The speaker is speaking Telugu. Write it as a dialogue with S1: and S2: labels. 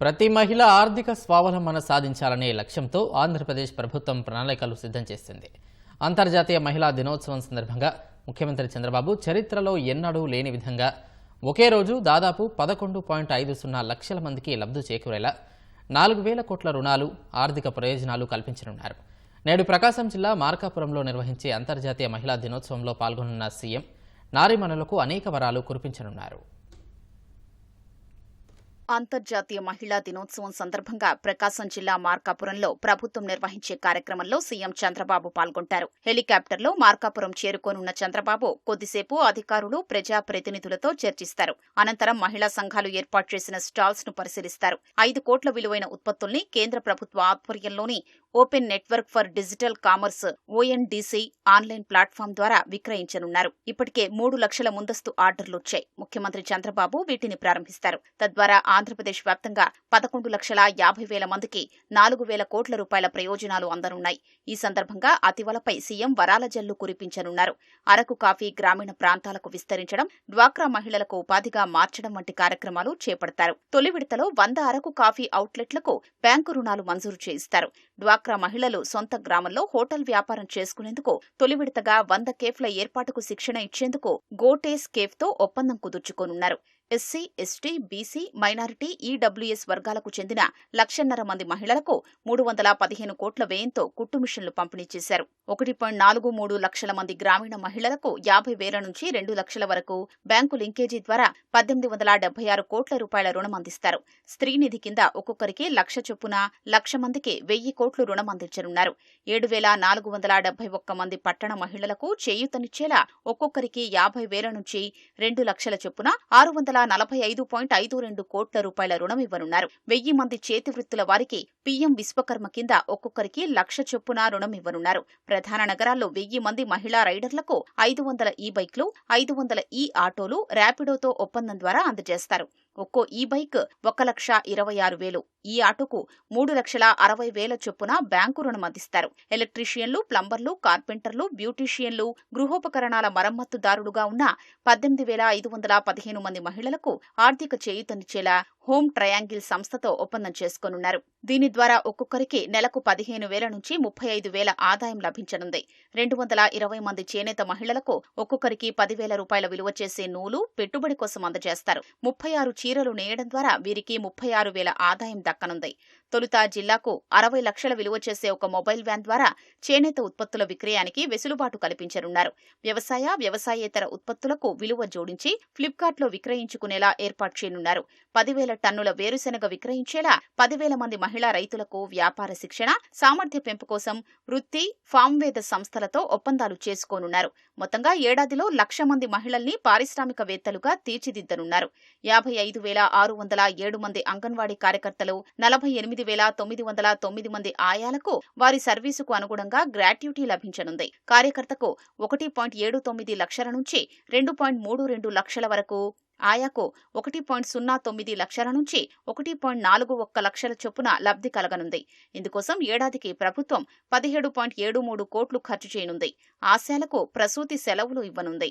S1: ప్రతి మహిళ ఆర్థిక స్వావలంబన సాధించాలనే లక్ష్యంతో ఆంధ్రప్రదేశ్ ప్రభుత్వం ప్రణాళికలు సిద్ధం చేసింది. అంతర్జాతీయ మహిళా దినోత్సవం సందర్భంగా ముఖ్యమంత్రి చంద్రబాబు చరిత్రలో ఎన్నడూ లేని విధంగా ఒకే రోజు దాదాపు పదకొండు పాయింట్ ఐదు సున్నా లక్షల మందికి లబ్ధి చేకూరేలా నాలుగు వేల కోట్ల రుణాలు ఆర్థిక ప్రయోజనాలు కల్పించనున్నారు. నేడు ప్రకాశం జిల్లా మార్కాపురంలో నిర్వహించే అంతర్జాతీయ మహిళా దినోత్సవంలో పాల్గొనున్న సీఎం నారీమణులకు అనేక వరాలు కురిపించనున్నారు.
S2: అంతర్జాతీయ మహిళా దినోత్సవం సందర్భంగా ప్రకాశం జిల్లా మార్కాపురంలో ప్రభుత్వం నిర్వహించే కార్యక్రమంలో సీఎం చంద్రబాబు పాల్గొంటారు. హెలికాప్టర్లో మార్కాపురం చేరుకోనున్న చంద్రబాబు కొద్దిసేపు అధికారులు ప్రజా ప్రతినిధులతో చర్చిస్తారు. అనంతరం మహిళా సంఘాలు ఏర్పాటు చేసిన స్టాల్స్ను పరిశీలిస్తారు. ఐదు కోట్ల విలువైన ఉత్పత్తుల్ని కేంద్ర ప్రభుత్వ ఆధ్వర్యంలోని open network for digital commerce ONDC online platform ద్వారా విక్రయించనున్నారు. ఇప్పటికే మూడు లక్షల ముందస్తు ఆర్డర్లు వచ్చాయి. ముఖ్యమంత్రి చంద్రబాబు వీటిని ప్రారంభిస్తారు. తద్వారా ఆంధ్రప్రదేశ్ వ్యాప్తంగా పదకొండు లక్షల యాభై వేల మందికి నాలుగు వేల కోట్ల రూపాయల ప్రయోజనాలు అందనున్నాయి. ఈ సందర్భంగా అతివలపై సీఎం వరాల జల్లు కురిపించనున్నారు. అరకు కాఫీ గ్రామీణ ప్రాంతాలకు విస్తరించడం డ్వాక్రా మహిళలకు ఉపాధిగా మార్చడం వంటి కార్యక్రమాలు చేపడతారు. తొలి విడతలో వంద అరకు కాఫీ అవుట్లెట్లకు బ్యాంకు రుణాలు మంజూరు చేయిస్తారు. డ్వాక్రా మహిళలు సొంత గ్రామంలో హోటల్ వ్యాపారం చేసుకునేందుకు తొలి విడతగా వంద కేఫ్ల ఏర్పాటుకు శిక్షణ ఇచ్చేందుకు గోటేస్ కేఫ్తో ఒప్పందం కుదుర్చుకోనున్నారు. SC ST BC minority EWS వర్గాలకు చెందిన లక్షన్నర మంది మహిళలకు మూడు వందల పదిహేను కోట్ల వ్యయంతో కుట్టు మిషన్లు పంపిణీ చేశారు. ఒకటి పాయింట్ నాలుగు మూడు లక్షల మంది గ్రామీణ మహిళలకు యాభై వేల నుంచి రెండు లక్షల వరకు బ్యాంకు లింకేజీ ద్వారా పద్దెనిమిది వందల డెబ్బై ఆరు కోట్ల రూపాయల రుణం అందిస్తారు. స్త్రీనిధి కింద ఒక్కొక్కరికి లక్ష చొప్పున లక్ష మందికి వెయ్యి కోట్లు రుణం అందించనున్నారు. ఏడు వేల నాలుగు వందల డెబ్బై ఒక్క మంది పట్టణ మహిళలకు చేయూతనిచ్చేలా ఒక్కొక్కరికి యాభై వేల నుంచి రెండు లక్షల చొప్పున ఆరు వందల నలభై ఐదు పాయింట్ ఐదు రెండు కోట్ల రూపాయల రుణం ఇవ్వనున్నారు. వెయ్యి మంది చేతి వృత్తుల వారికి పీఎం విశ్వకర్మ కింద ఒక్కొక్కరికి లక్ష చొప్పున రుణం ఇవ్వనున్నారు. ప్రధాన నగరాల్లో వెయ్యి మంది మహిళా రైడర్లకు ఐదు వందల ఈ బైక్లు ఐదు వందల ఈ ఆటోలు ర్యాపిడోతో ఒప్పందం ద్వారా అందజేస్తారు. ఒక్కో ఈ బైక్ ఒక లక్ష ఇరవై ఆరు వేలు. ఈ ఆటోకు మూడు లక్షల అరవై వేల చొప్పున బ్యాంకు రుణం అందిస్తారు. ఎలక్ట్రీషియన్లు ప్లంబర్లు కార్పెంటర్లు బ్యూటీషియన్లు గృహోపకరణాల మరమ్మతుదారుడుగా ఉన్న పద్దెనిమిది వేల ఐదు వందల పదిహేను మంది మహిళలకు ఆర్థిక చేయూతనిచ్చేలా హోమ్ ట్రయాంగిల్ సంస్థతో ఒప్పందం చేసుకోనున్నారు. దీని ద్వారా ఒక్కొక్కరికి నెలకు పదిహేను వేల నుంచి ముప్పై ఐదు వేల ఆదాయం లభించనుంది. రెండు వందల ఇరవై మంది చేనేత మహిళలకు ఒక్కొక్కరికి పదివేల రూపాయల విలువ చేసే నూలు పెట్టుబడి కోసం అందజేస్తారు. ముప్పై ఆరు చీరలు నేయడం ద్వారా వీరికి ముప్పై ఆరు వేల ఆదాయం దక్కనుంది. తొలుత జిల్లాకు అరవై లక్షల విలువ చేసే ఒక మొబైల్ వ్యాన్ ద్వారా చేనేత ఉత్పత్తుల విక్రయానికి వెసులుబాటు కల్పించనున్నారు. వ్యవసాయ వ్యవసాయేతర ఉత్పత్తులకు విలువ జోడించి ఫ్లిప్కార్ట్లో విక్రయించుకునేలా ఏర్పాటు చేయనున్నారు. పదివేల టన్నుల వేరుశెనగ విక్రయించేలా పదివేల మంది మహిళా రైతులకు వ్యాపార శిక్షణ సామర్థ్య పెంపు కోసం వృత్తి ఫామ్వేద సంస్థలతో ఒప్పందాలు చేసుకోనున్నారు. మొత్తంగా ఏడాదిలో లక్ష మంది మహిళల్ని పారిశ్రామికవేత్తలుగా తీర్చిదిద్దనున్నారు. యాభై ఐదు వేల ఆరు వందల ఏడు మంది అంగన్వాడీ కార్యకర్తలు నలభై ఎనిమిది వేల తొమ్మిది వందల తొమ్మిది మంది ఆయాలకు వారి సర్వీసుకు అనుగుణంగా గ్రాట్యుటీ లభించనుంది. కార్యకర్తకు ఒకటి పాయింట్ ఏడు తొమ్మిది లక్షల నుంచి రెండు పాయింట్ మూడు రెండు లక్షల వరకు ఆయాకు ఒకటి పాయింట్ సున్నా తొమ్మిది లక్షల నుంచి ఒకటి పాయింట్ నాలుగు ఒక్క లక్షల చొప్పున లబ్ధి కలగనుంది. ఇందుకోసం ఏడాదికి ప్రభుత్వం పదిహేడు పాయింట్ ఏడు మూడు కోట్లు ఖర్చు చేయనుంది. ఆశాలకు ప్రసూతి సెలవులు ఇవ్వనుంది.